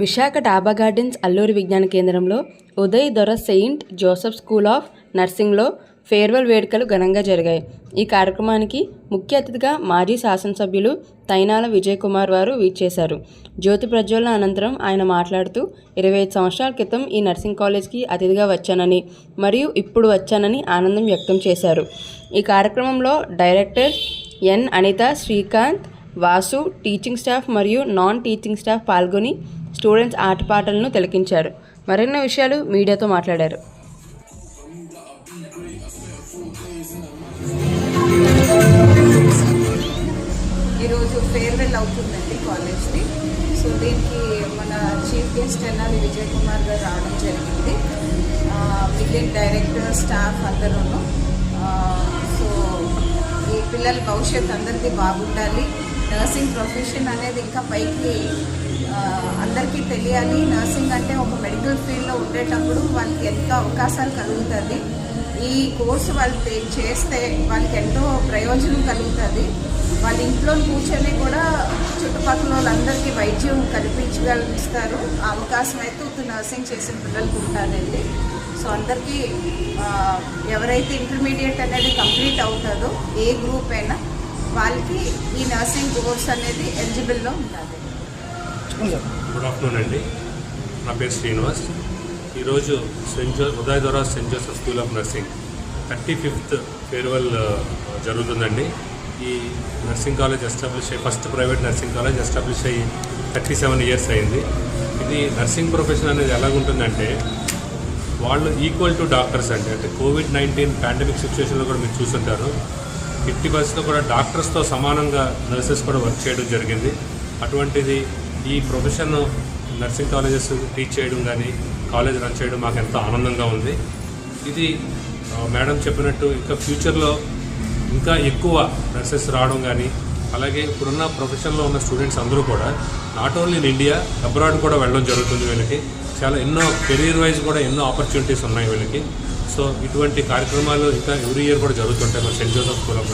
విశాఖ డాబా గార్డెన్స్ అల్లూరి విజ్ఞాన కేంద్రంలో Uday Dora saint Joseph school of నర్సింగ్లో farewell వేడుకలు ఘనంగా జరిగాయి. ఈ కార్యక్రమానికి ముఖ్య అతిథిగా మాజీ శాసనసభ్యులు తైనాల విజయ్ కుమార్ వారు వీచేశారు జ్యోతి ప్రజ్వలన అనంతరం ఆయన మాట్లాడుతూ ఇరవై ఐదు సంవత్సరాల క్రితం ఈ నర్సింగ్ కాలేజ్కి అతిథిగా వచ్చానని మరియు ఇప్పుడు వచ్చానని ఆనందం వ్యక్తం చేశారు. ఈ కార్యక్రమంలో director N Anitha Srikanth Vasu teaching staff మరియు నాన్ టీచింగ్ స్టాఫ్ పాల్గొని స్టూడెంట్స్ ఆటపాటలను తిలకించారు. మరిన్ని విషయాలు మీడియాతో మాట్లాడారు. ఈరోజు ఫేర్వెల్ అవుతుందండి కాలేజ్ది. సో దీనికి మన chief guest NR Vijay Kumar garu రావడం జరిగింది. మిగిలిన డైరెక్టర్ స్టాఫ్ అందరూ పిల్లల భవిష్యత్ అందరికీ బాగుండాలి. నర్సింగ్ ప్రొఫెషన్ అనేది ఇంకా పైకి అందరికీ తెలియాలి. నర్సింగ్ అంటే ఒక మెడికల్ ఫీల్డ్లో ఉండేటప్పుడు వాళ్ళకి ఎంతో అవకాశాలు కలుగుతుంది ఈ కోర్సు వాళ్ళు చేస్తే వాళ్ళకి ఎంతో ప్రయోజనం కలుగుతుంది వాళ్ళ ఇంట్లో కూర్చొని కూడా చుట్టుపక్కల వాళ్ళందరికీ వైద్యం కల్పించగలిగిస్తారు ఆ అవకాశం అయితే నర్సింగ్ చేసిన పిల్లలకు ఉంటారండి సో అందరికీ ఎవరైతే ఇంటర్మీడియట్ అనేది కంప్లీట్ అవుతుందో ఏ గ్రూప్ అయినా వాళ్ళకి ఈ నర్సింగ్ కోర్స్ అనేది ఎలిజిబుల్లో ఉంటుంది గుడ్ ఆఫ్టర్నూన్ అండి. నా పేరు శ్రీనివాస్. ఈరోజు saint Jo Uday Dora saint Joseph school of nursing thirty fifth farewell జరుగుతుందండి. ఈ నర్సింగ్ కాలేజ్ ఎస్టాబ్లిష్ అయ్యి first private nursing college establish అయ్యి థర్టీ సెవెన్ ఇయర్స్ అయింది. ఇది నర్సింగ్ ప్రొఫెషన్ అనేది ఎలాగుంటుందంటే వాళ్ళు ఈక్వల్ టు డాక్టర్స్ అండి. అంటే కోవిడ్ నైన్టీన్ పాండమిక్ సిచ్యువేషన్లో కూడా మీరు చూస్తుంటారు ఫిఫ్టీ పర్సెంట్ కూడా డాక్టర్స్తో సమానంగా నర్సెస్ కూడా వర్క్ చేయడం జరిగింది. అటువంటిది ఈ ప్రొఫెషన్ నర్సింగ్ కాలేజెస్ టీచ్ చేయడం కానీ కాలేజ్ రన్ చేయడం మాకు ఎంతో ఆనందంగా ఉంది. ఇది మేడం చెప్పినట్టు ఇంకా ఫ్యూచర్లో ఇంకా ఎక్కువ నర్సెస్ రావడం కానీ అలాగే ఇప్పుడున్న ప్రొఫెషన్లో ఉన్న స్టూడెంట్స్ అందరూ కూడా not only in India abroad కూడా వెళ్ళడం జరుగుతుంది వీళ్ళకి. చాలా ఎన్నో కెరీర్ వైజ్ కూడా ఎన్నో ఆపర్చునిటీస్ ఉన్నాయి వీళ్ళకి. సో ఇటువంటి కార్యక్రమాలు ఇంకా ఎవ్రీ ఇయర్ కూడా జరుగుతుంటాయి మన సెంట్ జోసఫ్ స్కూల్ ఆఫ్